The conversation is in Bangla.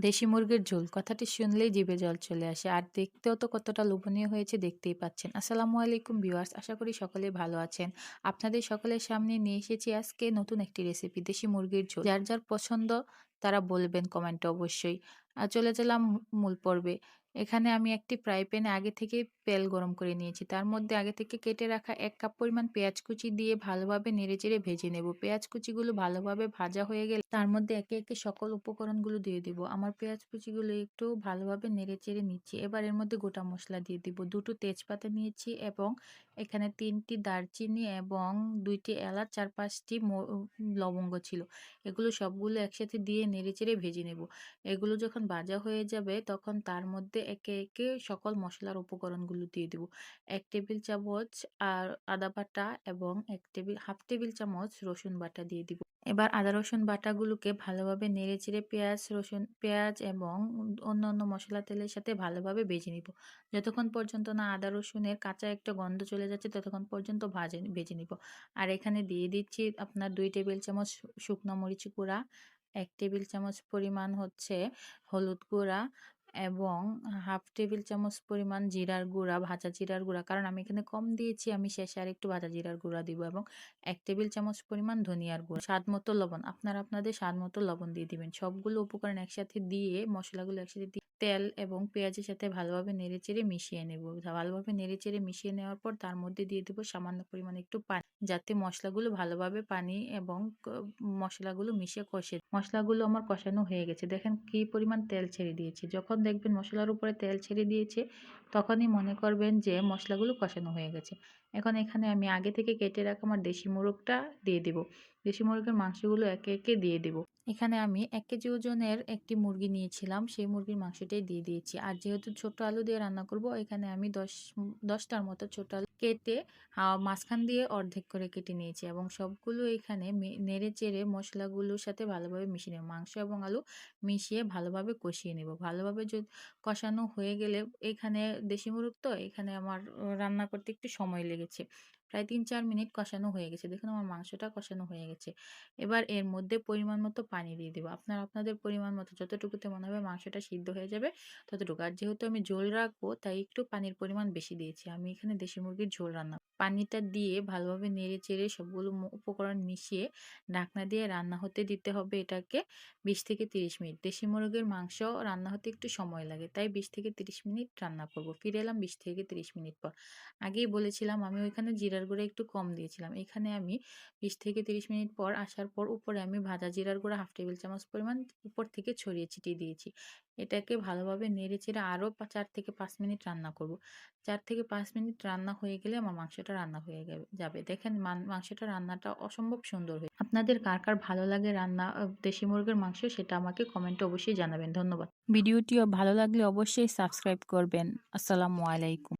দেশি মুরগির ঝোল। কথাটি শুনলেই জিভে জল চলে আসে। আর দেখতেও তো কতটা লোভনীয় হয়েছে দেখতেই পাচ্ছেন। আসসালামু আলাইকুম ভিউয়ার্স, আশা করি সকলে ভালো আছেন। আপনাদের সকলের সামনে নিয়ে এসেছি আজকে নতুন একটি রেসিপি দেশি মুরগির ঝোল। যার যার পছন্দ তারা বলবেন কমেন্টে অবশ্যই। আর চলে গেলাম মূল পর্বে। এখানে আমি একটি ফ্রাই প্যানে আগে থেকে তেল গরম করে নিয়েছি। তার মধ্যে আগে থেকে কেটে রাখা এক কাপ পরিমাণ পেঁয়াজ কুচি দিয়ে ভালোভাবে নেড়েচেড়ে ভেজে নেব। পেঁয়াজ কুচিগুলো ভালোভাবে ভাজা হয়ে গেলে তার মধ্যে একে একে সকল উপকরণগুলো দিয়ে দিব। আমার পেঁয়াজ কুচিগুলো একটু ভালোভাবে নেড়েচেড়ে নিচ্ছি। এবার এর মধ্যে গোটা মশলা দিয়ে দিব। দুটো তেজপাতা নিয়েছি এবং এখানে তিনটি দারচিনি এবং দুইটি এলাচ, চার পাঁচটি লবঙ্গ ছিল। এগুলো সবগুলো একসাথে দিয়ে নেড়েচেড়ে ভেজে নেব। এগুলো যখন ভাজা হয়ে যাবে তখন তার মধ্যে একে একে সকল মশলার উপকরণগুলো দিয়ে দেব। এক টেবিল চামচ আর আদা বাটা এবং এক টেবিল, হাফ টেবিল চামচ রসুন বাটা দিয়ে দিব। এবার আদা রসুন বাটাগুলোকে ভালোভাবে নেড়ে চেড়ে পেঁয়াজ, রসুন, পেঁয়াজ এবং অন্য অন্য মশলা তেলের সাথে ভালোভাবে ভেজে নিব। যতক্ষণ পর্যন্ত না আদা রসুনের কাঁচা একটা গন্ধ চলে যাচ্ছে, ততক্ষণ পর্যন্ত ভাজে, ভেজে নিব। আর এখানে দিয়ে দিচ্ছি আপনার দুই টেবিল চামচ শুকনো মরিচ গুঁড়া, এক টেবিল চামচ পরিমাণ হচ্ছে হলুদ গুঁড়া এবং হাফ টেবিল চামচ পরিমাণ জিরার গুঁড়া, ভাজা জিরার গুঁড়া। কারণ আমি এখানে কম দিয়েছি, আমি শেষে আর একটু ভাজা জিরার গুঁড়া দিব এবং এক টেবিল চামচ পরিমাণ ধনিয়ার গুঁড়া। স্বাদ মতো লবণ, আপনারা আপনাদের স্বাদ মতো লবণ দিয়ে দিবেন। সবগুলো উপকরণ একসাথে দিয়ে, মশলাগুলো একসাথে দিয়ে তেল এবং পেঁয়াজের সাথে ভালোভাবে নেড়েচেড়ে মিশিয়ে নেব। ভালোভাবে নেড়েচেড়ে মিশিয়ে নেওয়ার পর তার মধ্যে দিয়ে দেবো সামান্য পরিমাণ একটু পানি, যাতে মশলাগুলো ভালোভাবে পানি এবং মশলাগুলো মিশে কষে। মশলাগুলো আমার কষানো হয়ে গেছে। দেখেন কি পরিমাণ তেল ছেড়ে দিয়েছে। যখন দেখবেন মশলার উপরে তেল ছেড়ে দিয়েছে, তখনই মনে করবেন যে মশলাগুলো কষানো হয়ে গেছে। এখন এখানে আমি আগে থেকে কেটে রাখা আমার দেশি মোরগটা দিয়ে দেব। দেশি মোরগের মাংসগুলো একে একে দিয়ে দেব। এখানে আমি এক কেজি ওজনের একটি মুরগি নিয়েছিলাম, সেই মুরগির মাংসটাই দিয়ে দিয়েছি। আর যেহেতু ছোট আলু দিয়ে রান্না করব, এখানে আমি দশ, দশটার মতো ছোট আলু কেটে মাঝখান দিয়ে অর্ধেক করে কেটে নিয়েছি এবং সবগুলো এখানে নেড়ে চেড়ে মশলাগুলোর সাথে ভালোভাবে মিশিয়ে নেব। মাংস এবং আলু মিশিয়ে ভালোভাবে কষিয়ে নেব। ভালোভাবে যদি কষানো হয়ে গেলে এখানে দেশি মুরগ তো, এখানে আমার রান্না করতে একটু সময় লেগেছে। প্রায় তিন চার মিনিট কষানো হয়ে গেছে। দেখুন আমার মাংসটা কষানো হয়ে গেছে। এবার এর মধ্যে পরিমাণ মতো পানি দিয়ে দেবো। আপনার, আপনাদের পরিমাণ মতো যতটুকুতে মনে হবে মাংসটা সিদ্ধ হয়ে যাবে ততটুকু। আর যেহেতু আমি ঝোল রাখব তাই একটু পানির পরিমাণ বেশি দিয়েছি। আমি এখানে দেশি মুরগির ঝোল রান্না পানিটা দিয়ে ভালোভাবে নেড়ে চেড়ে সবগুলো উপকরণ মিশিয়ে ঢাকনা দিয়ে রান্না হতে দিতে হবে এটাকে বিশ থেকে তিরিশ মিনিট। দেশি মুরগির মাংস রান্না হতে একটু সময় লাগে। তাই বিশ থেকে তিরিশ মিনিট রান্না করব। ফিরে এলাম বিশ থেকে তিরিশ মিনিট পর। আগেই বলেছিলাম আমি ওইখানে জিরার গুঁড়া একটু কম দিয়েছিলাম। এখানে আমি বিশ থেকে তিরিশ মিনিট পর আসার পর উপরে আমি ভাজা জিরার গুঁড়া হাফ টেবিল চামচ পরিমাণ উপর থেকে ছড়িয়ে ছিটিয়ে দিয়েছি। এটাকে ভালোভাবে নেড়ে চেড়ে আরও চার থেকে পাঁচ মিনিট রান্না করব। চার থেকে পাঁচ মিনিট রান্না হয়ে গেলে আমার মাংসটা রান্না হয়ে যাবে। দেখেন মাংসটা রান্নাটা অসম্ভব সুন্দর হয়ে আপনাদের কার কার ভালো লাগে রান্না দেশি মুরগির মাংস সেটা আমাকে কমেন্টে অবশ্যই জানাবেন। ধন্যবাদ। ভিডিওটিও ভালো লাগলে অবশ্যই সাবস্ক্রাইব করবেন। আসসালামু আলাইকুম।